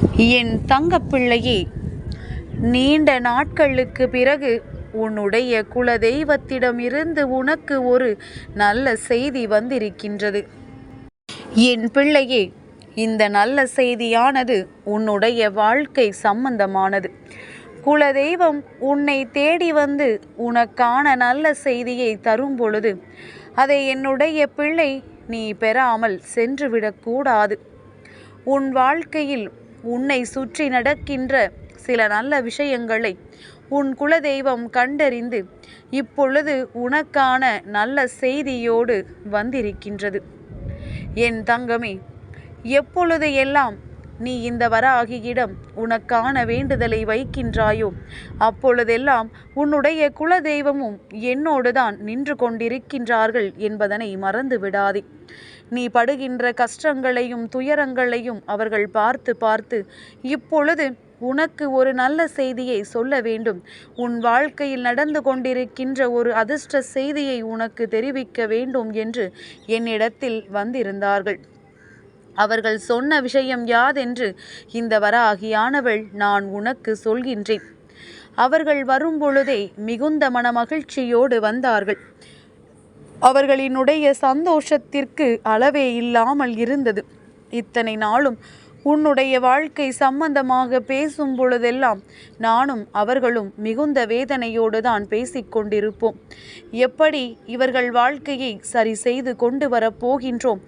என் தங்கப்பிள்ளையே நீண்ட நாட்களுக்கு பிறகு உன்னுடைய குலதெய்வத்திடமிருந்து உனக்கு ஒரு நல்ல செய்தி வந்திருக்கின்றது. என் பிள்ளையே இந்த நல்ல செய்தியானது உன்னுடைய வாழ்க்கை சம்பந்தமானது. குலதெய்வம் உன்னை தேடி வந்து உனக்கான நல்ல செய்தியை தரும் பொழுது அதை என்னுடைய பிள்ளை நீ பெறாமல் சென்றுவிடக்கூடாது உன் வாழ்க்கையில் உன்னை சுற்றி நடக்கின்ற சில நல்ல விஷயங்களை உன் குலதெய்வம் கண்டறிந்து இப்பொழுது உனக்கான நல்ல செய்தியோடு வந்திருக்கின்றது. என் தங்கமே எப்பொழுது எல்லாம் நீ இந்த வராகியிடம் உனக்கான வேண்டுதலை வைக்கின்றாயோ அப்பொழுதெல்லாம் உன்னுடைய குலதெய்வமும் என்னோடுதான் நின்று கொண்டிருக்கின்றார்கள் என்பதனை மறந்து விடாதே நீ படுகின்ற கஷ்டங்களையும் துயரங்களையும் அவர்கள் பார்த்து பார்த்து இப்பொழுது உனக்கு ஒரு நல்ல செய்தியை சொல்ல வேண்டும். உன் வாழ்க்கையில் நடந்து கொண்டிருக்கின்ற ஒரு அதிர்ஷ்ட செய்தியை உனக்கு தெரிவிக்க வேண்டும் என்று என்னிடத்தில் வந்திருந்தார்கள். அவர்கள் சொன்ன விஷயம் யாதென்று இந்த வராகியானவள் நான் உனக்கு சொல்கின்றேன். அவர்கள் வரும்பொழுதே மிகுந்த மனமகிழ்ச்சியோடு வந்தார்கள். அவர்களினுடைய சந்தோஷத்திற்கு அளவே இல்லாமல் இருந்தது. இத்தனை நாளும் உன்னுடைய வாழ்க்கை சம்பந்தமாக பேசும் பொழுதெல்லாம் நானும் அவர்களும் மிகுந்த வேதனையோடு தான் பேசிக்கொண்டிருப்போம் எப்படி இவர்கள் வாழ்க்கையை சரி செய்து கொண்டு வரப்போகின்றோம்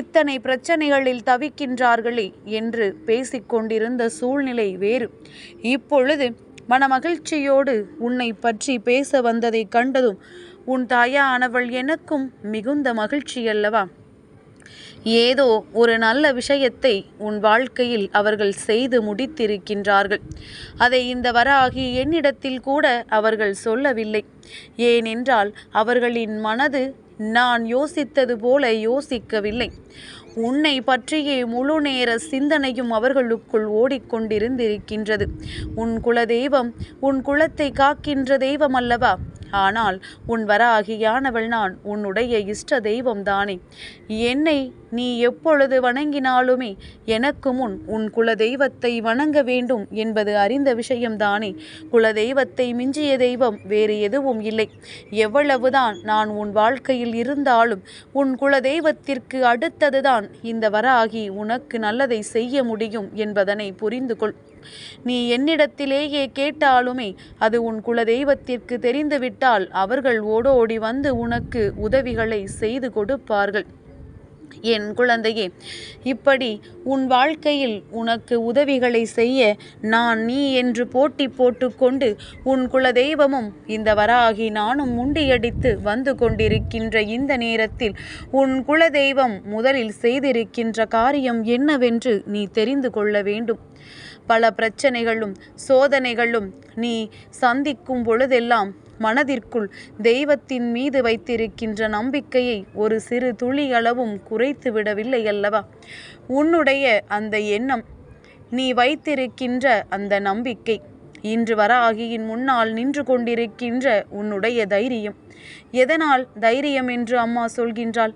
இத்தனை பிரச்சனைகளில் தவிக்கின்றார்களே என்று பேசிக்கொண்டிருந்த சூழ்நிலை வேறு. இப்பொழுது மனமகிழ்ச்சியோடு உன்னை பற்றி பேச வந்ததை கண்டதும் உன் தாயானவள் எனக்கும் மிகுந்த மகிழ்ச்சி அல்லவா? ஏதோ ஒரு நல்ல விஷயத்தை உன் வாழ்க்கையில் அவர்கள் செய்து முடித்திருக்கின்றார்கள். அதை இந்த வராகி என்னிடத்தில் கூட அவர்கள் சொல்லவில்லை. ஏனென்றால் அவர்களின் மனது நான் யோசித்தது போல யோசிக்கவில்லை. உன்னை பற்றியே முழு நேர சிந்தனையும் அவர்களுக்குள் ஓடிக்கொண்டிருந்திருக்கின்றது. உன் குலதெய்வம் உன் குலத்தை காக்கின்ற தெய்வம் அல்லவா? ஆனால் உன் வராகியானவள் நான் உன்னுடைய இஷ்ட தெய்வம் தானே. என்னை நீ எப்பொழுது வணங்கினாலுமே எனக்கு முன் உன் குல தெய்வத்தை வணங்க வேண்டும் என்பது அறிந்த விஷயம்தானே குல தெய்வத்தை மிஞ்சிய தெய்வம் வேறு எதுவும் இல்லை. எவ்வளவுதான் நான் உன் வாழ்க்கையில் இருந்தாலும் உன் குல தெய்வத்திற்கு அடுத்ததுதான் இந்த வராகி உனக்கு நல்லதை செய்ய முடியும் என்பதனை புரிந்து கொள் நீ என்னிடத்திலேயே கேட்டாலுமே அது உன் குலதெய்வத்திற்கு தெரிந்துவிட்டால் அவர்கள் ஓடோடி வந்து உனக்கு உதவிகளை செய்து கொடுப்பார்கள். என் குழந்தையே இப்படி உன் வாழ்க்கையில் உனக்கு உதவிகளை செய்ய நான் நீ என்று போட்டி போட்டுக்கொண்டு உன் குலதெய்வமும் இந்த வராகி நானும் முண்டியடித்து வந்து கொண்டிருக்கின்ற இந்த நேரத்தில் உன் குலதெய்வம் முதலில் செய்திருக்கின்ற காரியம் என்னவென்று நீ தெரிந்து கொள்ள வேண்டும். பல பிரச்சனைகளும் சோதனைகளும் நீ சந்திக்கும் பொழுதெல்லாம் மனதிற்குள் தெய்வத்தின் மீது வைத்திருக்கின்ற நம்பிக்கையை ஒரு சிறு துளி அளவும் குறைத்து விடவில்லை அல்லவா? உன்னுடைய அந்த எண்ணம் நீ வைத்திருக்கின்ற அந்த நம்பிக்கை இன்று வராகியின் முன்னால் நின்று கொண்டிருக்கின்ற உன்னுடைய தைரியம். எதனால் தைரியம் என்று அம்மா சொல்கின்றாள்.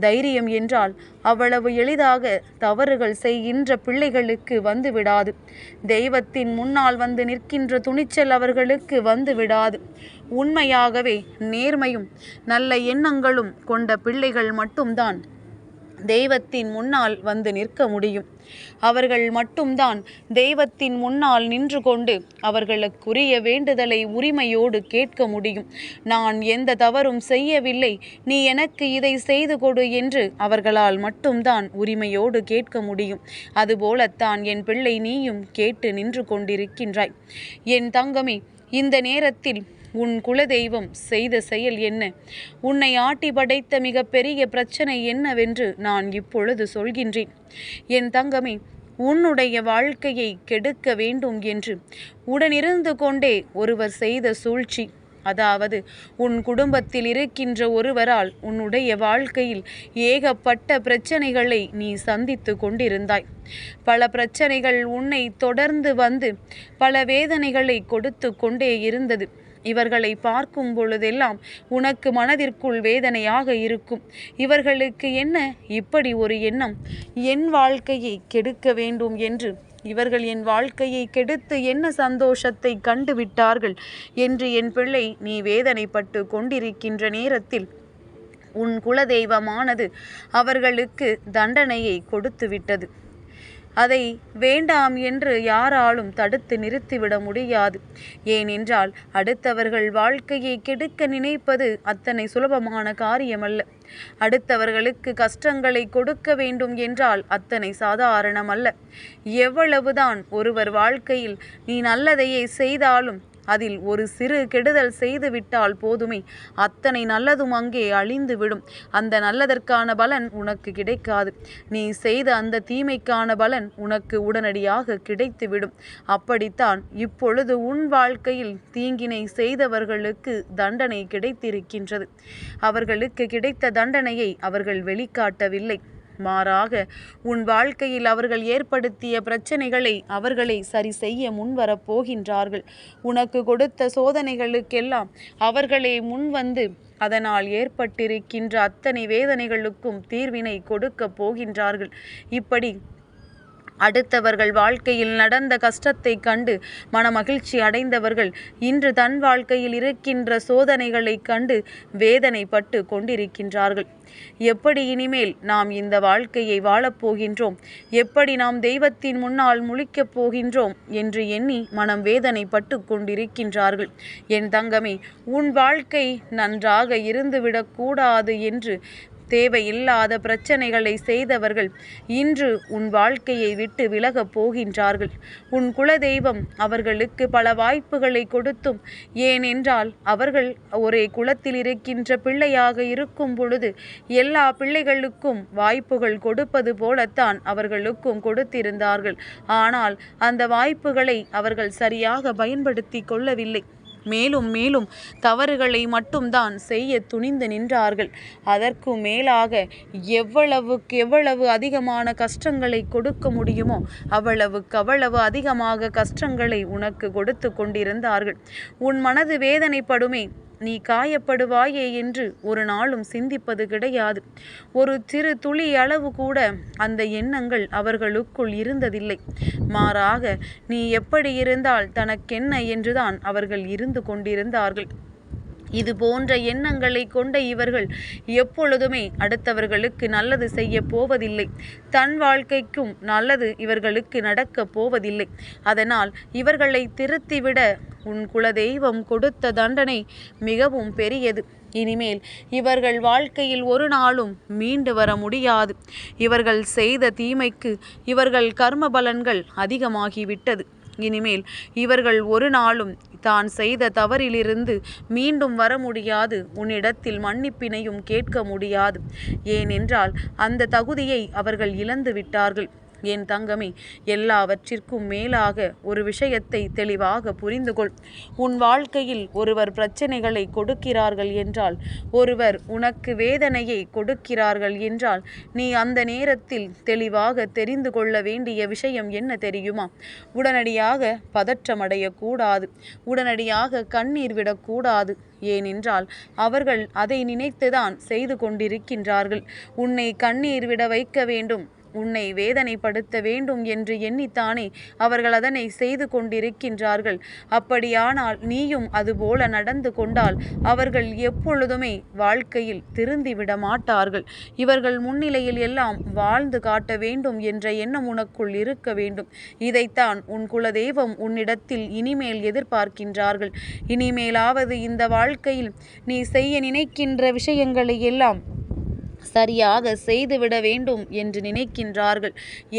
தைரியம் என்றால் அவ்வளவு எளிதாக தவறுகள் செய்கின்ற பிள்ளைகளுக்கு வந்து விடாது. தெய்வத்தின் முன்னால் வந்து நிற்கின்ற துணிச்சல் அவர்களுக்கு வந்து விடாது. உண்மையாகவே நேர்மையும் நல்ல எண்ணங்களும் கொண்ட பிள்ளைகள் மட்டும்தான். தெய்வத்தின் முன்னால் வந்து நிற்க முடியும். அவர்கள் மட்டும்தான் தெய்வத்தின் முன்னால் நின்று கொண்டு அவர்களுக்குரிய வேண்டுதலை உரிமையோடு கேட்க முடியும். நான் எந்த தவறும் செய்யவில்லை. நீ எனக்கு இதை செய்து கொடு என்று அவர்களால் மட்டும்தான் உரிமையோடு கேட்க முடியும். அதுபோலத்தான் என் பிள்ளை நீயும் கேட்டு நின்று கொண்டிருக்கின்றாய். என் தங்கமே இந்த நேரத்தில் உன் குலதெய்வம் செய்த செயல் என்ன? உன்னை ஆட்டி படைத்த மிகப்பெரிய பிரச்சனை என்னவென்று நான் இப்பொழுது சொல்கின்றேன். என் தங்கமே உன்னுடைய வாழ்க்கையை கெடுக்க வேண்டும் என்று உடனிருந்து கொண்டே ஒருவர் செய்த சூழ்ச்சி. அதாவது உன் குடும்பத்தில் இருக்கின்ற ஒருவரால் உன்னுடைய வாழ்க்கையில் ஏகப்பட்ட பிரச்சனைகளை நீ சந்தித்து கொண்டிருந்தாய். பல பிரச்சனைகள் உன்னை தொடர்ந்து வந்து பல வேதனைகளை கொடுத்து கொண்டே இருந்தது. இவர்களை பார்க்கும் பொழுதெல்லாம் உனக்கு மனதிற்குள் வேதனையாக இருக்கும். இவர்களுக்கு என்ன? இப்படி ஒரு எண்ணம். என் வாழ்க்கையை கெடுக்க வேண்டும் என்று. இவர்கள் என் வாழ்க்கையை கெடுத்து என்ன சந்தோஷத்தை கண்டுவிட்டார்கள் என்று என் பிள்ளை நீ வேதனைப்பட்டு கொண்டிருக்கின்ற நேரத்தில் உன் குலதெய்வமானது அவர்களுக்கு தண்டனையை கொடுத்து விட்டது அதை வேண்டாம் என்று யாராலும் தடுத்து நிறுத்திவிட முடியாது. ஏனென்றால் அடுத்தவர்கள் வாழ்க்கையை கெடுக்க நினைப்பது அத்தனை சுலபமான காரியமல்ல. அடுத்தவர்களுக்கு கஷ்டங்களை கொடுக்க வேண்டும் என்றால் அத்தனை சாதாரணமல்ல. எவ்வளவுதான் ஒருவர் வாழ்க்கையில் நீ நல்லதையே செய்தாலும் அதில் ஒரு சிறு கெடுதல் செய்துவிட்டால் போதுமே. அத்தனை நல்லதும் அங்கே அழிந்துவிடும். அந்த நல்லதற்கான பலன் உனக்கு கிடைக்காது. நீ செய்த அந்த தீமைக்கான பலன் உனக்கு உடனடியாக கிடைத்துவிடும். அப்படித்தான் இப்பொழுது உன் வாழ்க்கையில் தீங்கினை செய்தவர்களுக்கு தண்டனை கிடைத்திருக்கின்றது. அவர்களுக்கு கிடைத்த தண்டனையை அவர்கள் வெளிக்காட்டவில்லை. மாறாக உன் வாழ்க்கையில் அவர்கள் ஏற்படுத்திய பிரச்சனைகளை அவர்களை சரி செய்ய முன்வரப்போகின்றார்கள் உனக்கு கொடுத்த சோதனைகளுக்கெல்லாம் அவர்களே முன்வந்து அதனால் ஏற்பட்டிருக்கின்ற அத்தனை வேதனைகளுக்கும் தீர்வினை கொடுக்கப் போகின்றார்கள். இப்படி அடுத்தவர்கள் வாழ்க்கையில் நடந்த கஷ்டத்தை கண்டு மனமகிழ்ச்சி அடைந்தவர்கள் இன்று தன் வாழ்க்கையில் இருக்கின்ற சோதனைகளை கண்டு வேதனைப்பட்டு கொண்டிருக்கின்றார்கள். எப்படி இனிமேல் நாம் இந்த வாழ்க்கையை வாழப்போகின்றோம் எப்படி நாம் தெய்வத்தின் முன்னால் முழிக்கப் போகின்றோம்? என்று எண்ணி மனம் வேதனைப்பட்டு கொண்டிருக்கின்றார்கள். என் தங்கமே உன் வாழ்க்கை நன்றாக இருந்துவிடக்கூடாது என்று தேவையில்லாத பிரச்சனைகளை செய்தவர்கள் இன்று உன் வாழ்க்கையை விட்டு விலகப் போகின்றார்கள். உன் குலதெய்வம் அவர்களுக்கு பல வாய்ப்புகளை கொடுத்தும் ஏனென்றால் அவர்கள் ஒரே குலத்தில் இருக்கின்ற பிள்ளையாக இருக்கும் பொழுது எல்லா பிள்ளைகளுக்கும் வாய்ப்புகள் கொடுப்பது போலத்தான் அவர்களுக்கும் கொடுத்திருந்தார்கள். ஆனால் அந்த வாய்ப்புகளை அவர்கள் சரியாக பயன்படுத்தி கொள்ளவில்லை. மேலும் மேலும் தவறுகளை மட்டும்தான் செய்ய துணிந்து நின்றார்கள். அதற்கு மேலாக எவ்வளவுக்கு எவ்வளவு அதிகமான கஷ்டங்களை கொடுக்க முடியுமோ அவ்வளவுக்கு அவ்வளவு அதிகமாக கஷ்டங்களை உனக்கு கொடுத்து கொண்டிருந்தார்கள். உன் மனது வேதனைப்படுமே. நீ காயப்படுவாயே என்று ஒரு நாளும் சிந்திப்பது கிடையாது. ஒரு சிறு துளி அளவு கூட அந்த எண்ணங்கள் அவர்களுக்குள் இருந்ததில்லை. மாறாக நீ எப்படி இருந்தால் தனக்கென்ன என்றுதான் அவர்கள் இருந்து கொண்டிருந்தார்கள். இது போன்ற எண்ணங்களை கொண்ட இவர்கள் எப்பொழுதுமே அடுத்தவர்களுக்கு நல்லது செய்ய போவதில்லை. தன் வாழ்க்கைக்கும் நல்லது இவர்களுக்கு நடக்கப் போவதில்லை. அதனால் இவர்களை திருத்திவிட உன் குலதெய்வம் கொடுத்த தண்டனை மிகவும் பெரியது. இனிமேல் இவர்கள் வாழ்க்கையில் ஒரு நாளும் மீண்டு வர முடியாது. இவர்கள் செய்த தீமைக்கு இவர்கள் கர்ம பலன்கள் அதிகமாகிவிட்டது. இனிமேல் இவர்கள் ஒரு நாளும் தான் செய்த தவறிலிருந்து மீண்டும் வர முடியாது. உன்னிடத்தில் மன்னிப்பினையும் கேட்க முடியாது. ஏனென்றால் அந்த தகுதியை அவர்கள் இழந்து விட்டார்கள் என் தங்கமே எல்லாவற்றிற்கும் மேலாக ஒரு விஷயத்தை தெளிவாக புரிந்து கொள் உன் வாழ்க்கையில் ஒருவர் பிரச்சனைகளை கொடுக்கிறார்கள் என்றால் ஒருவர் உனக்கு வேதனையை கொடுக்கிறார்கள் என்றால் நீ அந்த நேரத்தில் தெளிவாக தெரிந்து கொள்ள வேண்டிய விஷயம் என்ன தெரியுமா? உடனடியாக பதற்றமடையக்கூடாது உடனடியாக கண்ணீர் விடக்கூடாது ஏனென்றால் அவர்கள் அதை நினைத்துதான் செய்து கொண்டிருக்கின்றார்கள். உன்னை கண்ணீர் விட வைக்க வேண்டும். உன்னை வேதனைப்படுத்த வேண்டும் என்று எண்ணித்தானே அவர்கள் அதனை செய்து கொண்டிருக்கின்றார்கள். அப்படியானால் நீயும் அதுபோல நடந்து கொண்டால் அவர்கள் எப்பொழுதுமே வாழ்க்கையில் திருந்திவிட மாட்டார்கள். இவர்கள் முன்னிலையில் எல்லாம் வாழ்ந்து காட்ட வேண்டும் என்ற எண்ணம் உனக்குள் இருக்க வேண்டும். இதைத்தான் உன் குலதெய்வம் உன்னிடத்தில் இனிமேல் எதிர்பார்க்கின்றார்கள். இனிமேலாவது இந்த வாழ்க்கையில் நீ செய்ய நினைக்கின்ற விஷயங்களை எல்லாம் சரியாக செய்துவிட வேண்டும் என்று நினைக்கின்றார்கள்.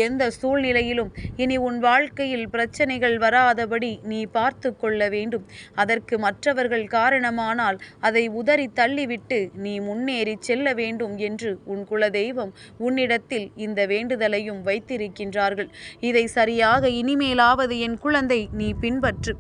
எந்த சூழ்நிலையிலும் இனி உன் வாழ்க்கையில் பிரச்சனைகள் வராதபடி நீ பார்த்து கொள்ள வேண்டும். அதற்கு மற்றவர்கள் காரணமானால் அதை உதறி தள்ளிவிட்டு நீ முன்னேறி செல்ல வேண்டும் என்று உன் குலதெய்வம் உன்னிடத்தில் இந்த வேண்டுதலையும் வைத்திருக்கின்றார்கள். இதை சரியாக இனிமேலாவது என் குழந்தை நீ பின்பற்று.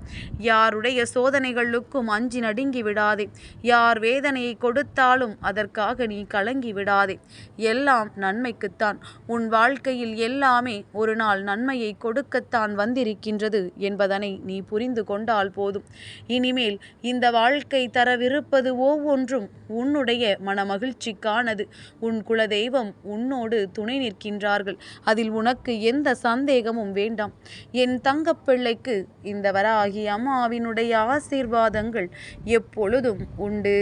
யாருடைய சோதனைகளுக்கும் அஞ்சி நடுங்கி விடாதே. யார் வேதனையை கொடுத்தாலும் அதற்காக நீ கலங்கி விடாதே. கவலைப்படாதே எல்லாம் நன்மைக்குத்தான். உன் வாழ்க்கையில் எல்லாமே ஒரு நாள் நன்மையை கொடுக்கத்தான் வந்திருக்கின்றது என்பதனை நீ புரிந்து கொண்டால் போதும். இனிமேல் இந்த வாழ்க்கை தரவிருப்பது ஒவ்வொன்றும் உன்னுடைய மனமகிழ்ச்சிக்கானது. உன் குலதெய்வம் உன்னோடு துணை நிற்கின்றார்கள். அதில் உனக்கு எந்த சந்தேகமும் வேண்டாம். என் தங்கப்பிள்ளைக்கு இந்த வராகி அம்மாவினுடைய ஆசீர்வாதங்கள் எப்பொழுதும் உண்டு.